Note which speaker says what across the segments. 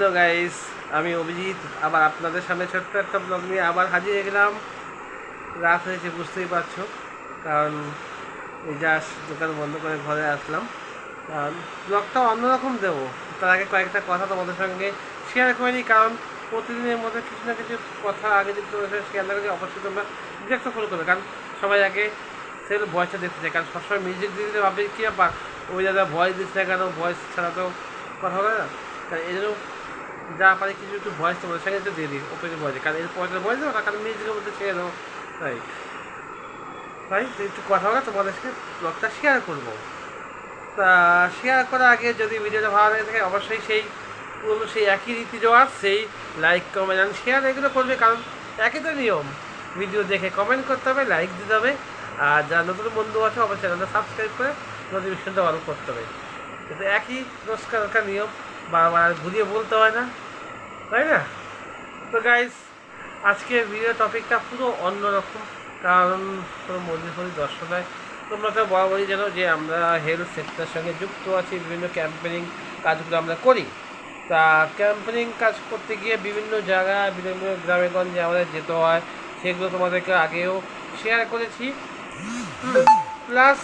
Speaker 1: Hello guys, আমি অভিজিৎ। আবার আপনাদের সামনে ছোট্ট একটা ব্লগ নিয়ে আবার হাজির গেলাম। রাত হয়েছে, বুঝতেই পারছ। কারণ এই জাস্ট দোকান বন্ধ করে ঘরে আসলাম। কারণ ব্লগটা অন্যরকম দেবো। তার আগে কয়েকটা কথা তোমাদের সঙ্গে শেয়ার করে নিই। কারণ প্রতিদিনের মধ্যে কিছু না কিছু কথা আগে যদি তোমাদের সঙ্গে শেয়ার না করি, অবশ্যই তোমরা ডিরেক্ট ফলো করবে কারণ সবাই আগে সেল ভয়েসটা দেখতে চাই কারণ সবসময় মিউজিক দিয়ে দিলে ভাববে, কী ব্যাপার? ওই দাদা ভয়েস দিচ্ছে না কেন? ভয়েস ছাড়া তো কথা হবে না? তাই এই জন্য যা পারে কিছু একটু ভয়েস তোমাদের সঙ্গে একটু দিয়ে দিই ওপেন ভয়েসে কারণ এর পয়সা ভয়েস দেবো না কারণ মিউজিকের মধ্যে ছেড়ে দেবো তাই। তাই একটু কথা বলে তোমাদের সঙ্গে ব্লগটা শেয়ার করব। তা শেয়ার করার আগে যদি ভিডিওটা ভালো লাগে থাকে, অবশ্যই সেই পুরো সেই একই রীতি দেওয়ার সেই লাইক কমেন্ট অ্যান্ড শেয়ার এগুলো করবে। কারণ একই তো নিয়ম। ভিডিও দেখে কমেন্ট করতে হবে লাইক দিতে হবে। আর যারা নতুন বন্ধু আছে, অবশ্যই সাবস্ক্রাইব করে নোটিফিকেশনটা অন করতে হবে। কিন্তু একই রোজকার নিয়ম। বারবার আর ঘুরিয়ে বলতে হয় না, তাই না? তো গাইস আজকের ভিডিও টপিকটা পুরো অন্যরকম, কারণ কোনো মন্দির ফন্দির দর্শন হয় তোমরা তো বরাবরই জানো যে আমরা হেলথ সেক্টরের সঙ্গে যুক্ত আছি, বিভিন্ন ক্যাম্পেনিং কাজগুলো আমরা করি। তা ক্যাম্পেনিং কাজ করতে গিয়ে বিভিন্ন জায়গা বিভিন্ন গ্রামেগঞ্জে আমাদের যেতে হয়, সেগুলো তোমাদেরকে আগেও শেয়ার করেছি। প্লাস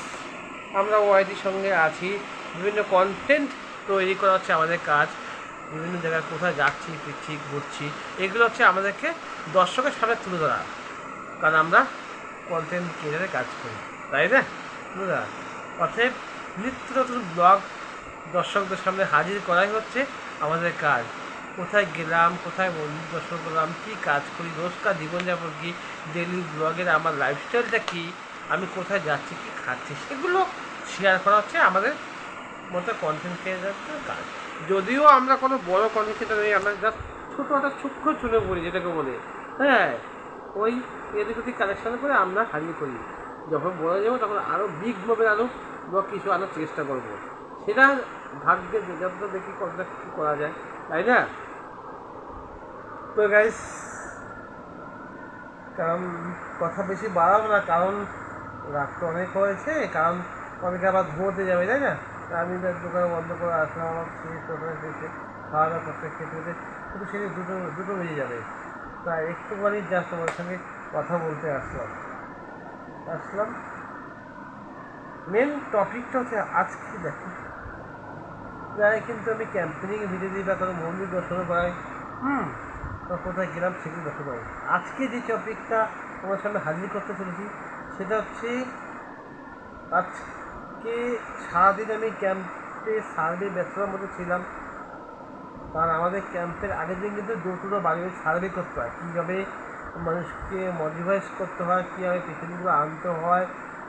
Speaker 1: আমরা ওয়াইটির সঙ্গে আছি, বিভিন্ন কন্টেন্ট তৈরি করা হচ্ছে আমাদের কাজ। বিভিন্ন জায়গায় কোথায় যাচ্ছি, ফিরছি, ঘুরছি, এগুলো হচ্ছে আমাদেরকে দর্শকের সামনে তুলে ধরা। কারণ আমরা কন্টেন্ট ক্রিয়েটারে কাজ করি, তাই না? তুলে ধরা অতএব নিত্য নতুন ব্লগ দর্শকদের সামনে হাজির করাই হচ্ছে আমাদের কাজ। কোথায় গেলাম, কোথায় মন্দির দর্শন করলাম, কী কাজ করি, রোজকার জীবনযাপন কী ডেলি ব্লগের আমার লাইফস্টাইলটা কী, আমি কোথায় যাচ্ছি, কী খাচ্ছি, সেগুলো শেয়ার করা হচ্ছে আমাদের মতো কন্টেন্ট ক্রিয়েটারদের কাজ যদিও আমরা কোনো বড় কন্টেন্ট ক্রিয়েটার নেই, আমরা জাস্ট ছোটো একটা সূক্ষ্ম চুলে পড়ি যেটাকে বলে। হ্যাঁ ওই এদিক ওদিক কালেকশন করে আমরা হারিয়ে করি যখন বড় যাব, তখন আরও বিগ ব্লগের আরও বা কিছু আনার চেষ্টা করব। সেটা ভাগ্যে যতটা দেখি কতটা কী করা যায়, তাই না? তো গাইস কারণ কথা বেশি বাড়াবো না, কারণ রাত তো অনেক হয়েছে, কারণ অনেকে আবার ঘুমোতে যাবে, তাই না? আমি তো দোকানে বন্ধ করে আসলাম আমার সেই টোটাল এসে খাওয়া দাওয়া করতে খেতে কিন্তু সেদিন দুটো দুটো বেজে যাবে। তা একটুখানি জাস্ট তোমার সঙ্গে কথা বলতে আসলাম। আসলাম। মেন টপিকটা হচ্ছে আজকে দেখো। যাই কিন্তু আমি ক্যাম্পেনিং ভিডিও দিই বা কোনো মন্দির দর্শন করাই। হুম, বা কোথায় গেলাম সেগুলো দর্শন পাই আজকে যে টপিকটা তোমার সামনে হাজির করতে চলেছি, সেটা হচ্ছে আজকে সারাদিন আমি ক্যাম্পে সার্ভে ব্যস্ততার মধ্যে ছিলাম। কারণ আমাদের ক্যাম্পের আগের দিন কিন্তু ডোর টু ডোর বাড়ি সার্ভে করতে হয়। কীভাবে মানুষকে মডিফাইজ করতে হয়, কীভাবে পেশেন্টগুলো আনতে হয়,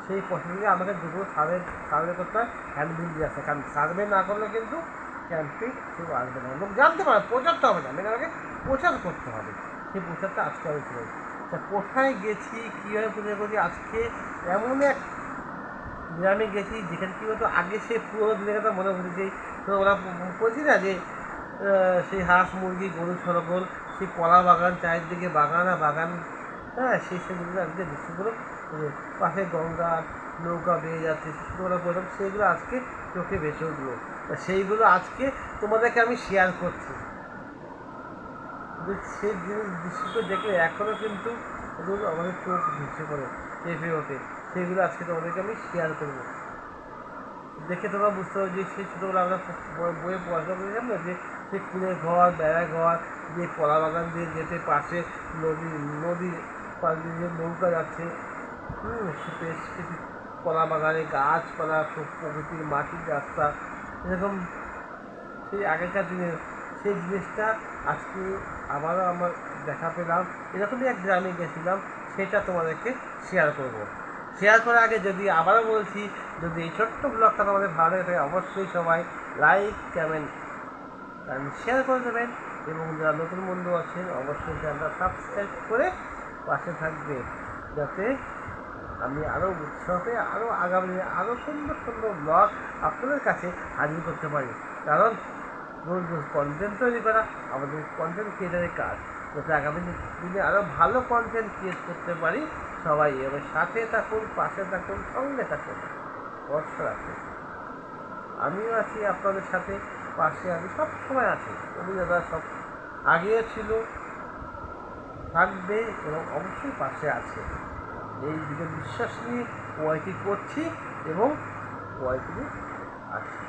Speaker 1: সেই প্রসেসে আমাকে দুটো সার্ভে সার্ভে করতে হয় হ্যান্ড বিল দিয়ে আসে। কারণ সার্ভে না করলে কিন্তু ক্যাম্পে কেউ আসবে না। লোক জানতে পারে, প্রচারটা হবে না। মেন আমাকে প্রচার করতে হবে। সেই প্রচারটা আজকে আমি করেছি। তা কোথায় গেছি, কীভাবে প্রচার করছি, আজকে এমন এক গ্রামে গেছি, যেখানে কী হতো আগে সে পুরোনো দিনের কথা মনে যে তো ওরা বলছি না যে সেই হাঁস মুরগি, গরু সরগোল সেই কলা বাগান, চারিদিকে বাগান আর বাগান হ্যাঁ সেই সেগুলো আজকে দৃশ্যগুলো পাশে গঙ্গা, নৌকা বেয়ে যাচ্ছে ছোটোবেলা বললাম সেইগুলো আজকে চোখে বেঁচে উঠল। সেইগুলো আজকে তোমাদেরকে আমি শেয়ার করছি। সেই জিনিস দৃশ্যগুলো দেখলে এখনও কিন্তু আমাদের চোখ ভেসে পড়ে চেপে ওঠে। সেইগুলো আজকে তোমাদেরকে আমি শেয়ার করব। দেখে তোমরা বুঝতে পারো যে সেই ছোটোবেলা আমরা বইয়ে পড়াশোনা করেছিলাম না, যে সেই কুড়ে ঘর বেড়া ঘর, যে কলা বাগান দিয়ে যেতে পাশে নদী নদী পাশ দিয়ে যে নৌকা যাচ্ছে, হুম বেশ কিছু কলা বাগানে গাছপালা প্রকৃতির মাটির রাস্তা, এরকম সেই আগেকার দিনের সেই জিনিসটা আজকে আবারও আমার দেখা পেলাম। এরকমই এক গ্রামে গেছিলাম, সেটা তোমাদেরকে শেয়ার করব। শেয়ার করার আগে যদি আবারও বলছি, যদি এই ছোট্ট ব্লগটা তোমাদের ভালো লাগে থাকে, অবশ্যই সবাই লাইক কমেন্ট শেয়ার করে দেবেন। এবং যারা নতুন বন্ধু আছেন, অবশ্যই চ্যানেলটা সাবস্ক্রাইব করে পাশে থাকবে, যাতে আমি আরও উৎসাহ আরও আগামী আরও সুন্দর সুন্দর ব্লগ আপনাদের কাছে হাজির করতে পারি। কারণ রোজ কন্টেন্ট তৈরি করা আমাদের কন্টেন্ট ক্রিয়েটারের কাজ। যাতে আগামী দিনে আরও ভালো কন্টেন্ট ক্রিয়েট করতে পারি সবাই, এবার সাথে থাকুন, পাশে থাকুন, সঙ্গে থাকুন। ভরসা রাখুন। আমিও আছি আপনাদের সাথে, পাশে আছে সব সময় আছে অভিনেতা সব আগে ছিল, থাকবে এবং অবশ্যই পাশে আছে। এই দিকে বিশ্বাস নিয়ে ওয়াইটি করছি এবং ওয়াইটি আছে।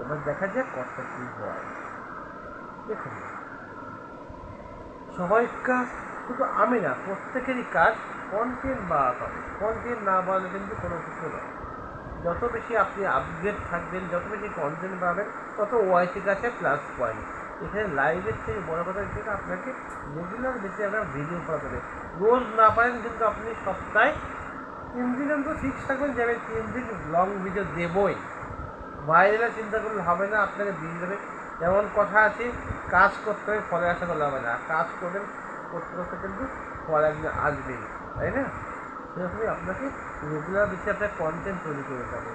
Speaker 1: এবার দেখা যাক কতটা কী হয়। দেখুন সবাই কাজ শুধু আমি না, প্রত্যেকেরই কাজ কন্টেন্ট বাড়াতে হবে কন্টেন্ট না বাড়ালে কিন্তু কোনো কিছু নয়। যত বেশি আপনি আপগ্রেড থাকবেন, যত বেশি কন্টেন্ট বাড়াবেন তত ওয়াইসি কাছে প্লাস পয়েন্ট এখানে লাইভের থেকে বড় কথা হচ্ছে আপনাকে রেগুলার বেশি আপনার ভিডিও করাতে হবে রোজ না পারেন কিন্তু আপনি সপ্তাহে তিন দিন অন্তত ফিক্স থাকবেন যে আমি তিন দিন লং ভিডিও দেবই। বাইরে চিন্তা করলে হবে না, আপনাকে দিয়ে দেবে। যেমন কথা আছে, কাজ করতে হবে, ফলে আশা করলে হবে না। কাজ করবেন, করতে করতে কিন্তু ফল একদিন আসবেই। তাই না? সেরকমই আপনাকে রেগুলার বেশি আপনার কন্টেন্ট তৈরি করে যাবে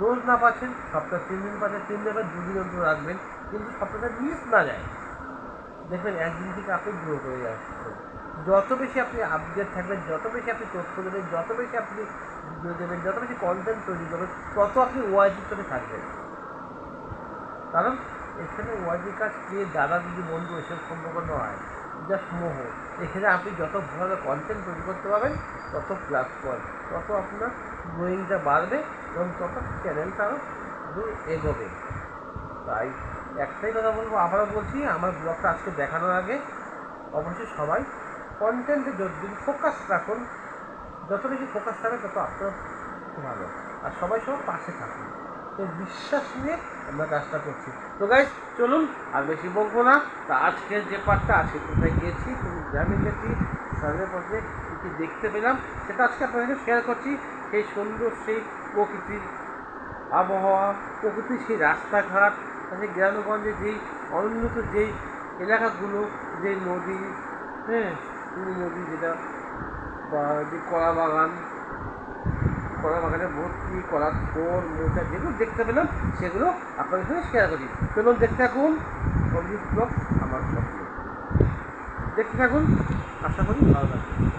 Speaker 1: রোজ না পাচ্ছেন, সপ্তাহে তিন দিন পাচ্ছেন, তিন দিন দুদিন অন্তর রাখবেন, কিন্তু সপ্তাহটা মিস না যায়। দেখবেন একদিন থেকে আপনি গ্রো করে যাচ্ছেন। যত বেশি আপনি আপডেট থাকবেন, যত বেশি আপনি তথ্য দেবেন, যত বেশি আপনি ভিডিও দেবেন, যত বেশি কন্টেন্ট তৈরি করবেন, তত আপনি ওয়াইটির সাথে থাকবেন। কারণ এখানে ওয়াইটি কাজ কে? দাদা দিদি বন্ধু এসব সম্পর্ক নয়। জাস্ট মোহ এখানে আপনি যত ভালো কন্টেন্ট তৈরি করতে পারবেন, তত প্লাস পয়েন্ট তত আপনার গ্রোয়িংটা বাড়বে এবং তত চ্যানেলটা আরও এগোবে। তাই একটাই কথা বলব, আবারও বলছি, আমার ব্লগটা আজকে দেখানোর আগে অবশ্যই সবাই কন্টেন্টে যদি ফোকাস রাখুন, যত বেশি ফোকাস থাকবে তত আপনার ভালো। আর সবাই সবার পাশে থাকুন। এই বিশ্বাস নিয়ে আমরা কাজটা করছি। তো গাইজ চলুন, আর বেশি বলব না। তা আজকের যে পার্টটা আছে, কোথায় গিয়েছি, কোন গ্রামে গেছি সার্ভে পথে কী দেখতে পেলাম, সেটা আজকে আপনাদের শেয়ার করছি। সেই সুন্দর, সেই প্রকৃতির আবহাওয়া, প্রকৃতির সেই রাস্তাঘাট সেই গ্রামগঞ্জে যেই অনুন্নত যেই এলাকাগুলো, যেই নদী হ্যাঁ নদী যেটা বা যে কলা বাগান কলা বাগানে ভর্তি কলা ফোন মোচা যেগুলো দেখতে পেলাম, সেগুলো আপনাদের সঙ্গে শেয়ার করি চলুন দেখতে থাকুন অভিজিৎ আমার স্বপ্ন দেখতে থাকুন, আশা করি ভালো লাগবে